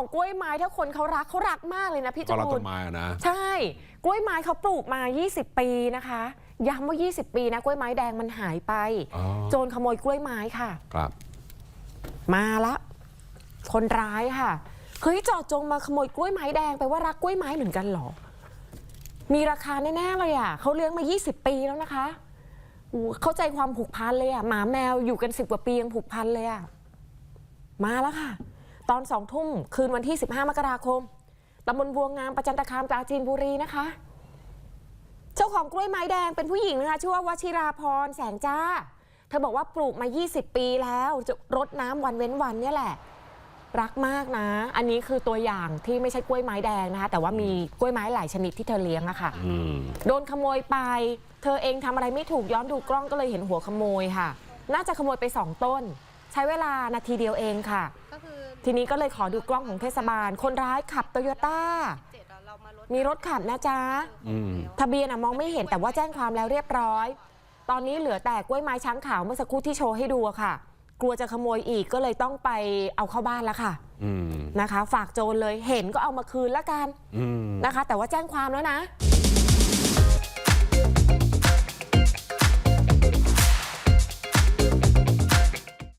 ของกล้วยไม้ถ้าคนเขารักเขารักมากเลยนะพี่ก็รักจูต้นนไม้อะนะ ใช่ กล้วยไม้เขาปลูกมา 20 ปีนะคะ ย้ำว่า 20 ปีนะกล้วยไม้แดงมันหายไปอ๋อโจรขโมยกล้วยไม้ค่ะ ครับ มาละคนร้ายค่ะเฮ้ยเจอดจงมาขโมยกล้วยไม้แดงไปว่ารักกล้วยไม้เหมือนกันเหรอ มีราคาแน่ๆเลยอะเขาเลี้ยงมา 20 ปีแล้วนะคะอู้เข้าใจความผูกพันเลยอะหมาแมวอยู่กันสิบกว่าปียังผูกพันเลยอะมาแล้วค่ะ ตอนสองทุ่มคืนวันที่ 15 มกราคมตำบลบัวงามประจันตคามปราจีนบุรีนะคะ เจ้าของกล้วยไม้แดงเป็นผู้หญิงนะคะชื่อว่าวชิราพรแสงจ้า เธอบอกว่าปลูกมา 20 ปีแล้วจะรดน้ำวันเว้นวันเนี่ยแหละ รักมากนะ อันนี้คือตัวอย่างที่ไม่ใช่กล้วยไม้แดงนะคะ แต่ว่ามีกล้วยไม้หลายชนิดที่เธอเลี้ยงอะค่ะอืมโดนขโมยไป เธอเองทำอะไรไม่ถูกย้อนดูกล้องก็เลยเห็นหัวขโมยค่ะ น่าจะขโมยไป2ต้น ใช้เวลานาทีเดียวเองค่ะก็คือ ทีนี้ก็เลยขอดูกล้องของเทศบาล คนร้ายขับโตโยต้าเจ็ดอะเรามาลดมีรถขับนะจ๊ะอืมทะเบียนอะมองไม่เห็นแต่ว่าแจ้งความแล้วเรียบร้อย ตอนนี้เหลือแต่กล้วยไม้ช้างขาวเมื่อสักครู่ที่โชว์ให้ดูอะค่ะ กลัวจะขโมยอีกก็เลยต้องไปเอาเข้าบ้านแล้วค่ะอืมนะคะ ฝากโจรเลยเห็นก็เอามาคืนแล้วกันอืมนะคะ แต่ว่าแจ้งความแล้วนะอื